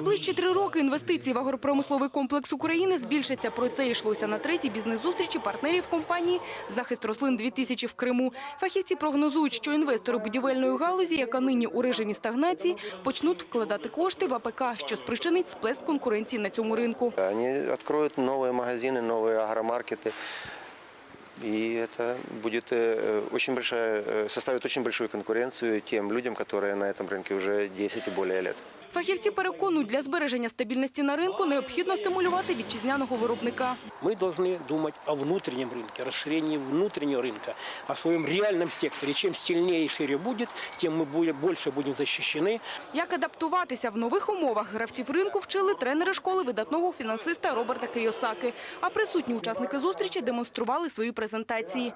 найближчі три роки інвестиції в агропромисловий комплекс України збільшаться. Про це йшлося на третій бізнес-зустрічі партнерів компанії «Захист рослин-2000» в Криму. Фахівці прогнозують, що інвестори будівельної галузі, яка нині у режимі стагнації, почнуть вкладати кошти в АПК, що спричинить сплеск конкуренції на цьому ринку. Они откроют новые магазины, новые агромаркеты. И это будет э, очень большая, э, составит очень большую конкуренцию тем людям, которые на этом рынке уже 10 и более лет. Фахівці переконують, для збереження стабільності на ринку необхідно стимулювати вітчизняного виробника. Мы должны думать о внутреннем рынке, расширении внутреннего рынка, о своем реальном секторе. Чем сильнее и шире будет, тем мы более- больше будем защищены. Як адаптуватися в нових умовах гравців ринку вчили тренери школи видатного фінансиста Роберта Кийосаки. А присутні учасники зустрічі демонстрували свої презентації.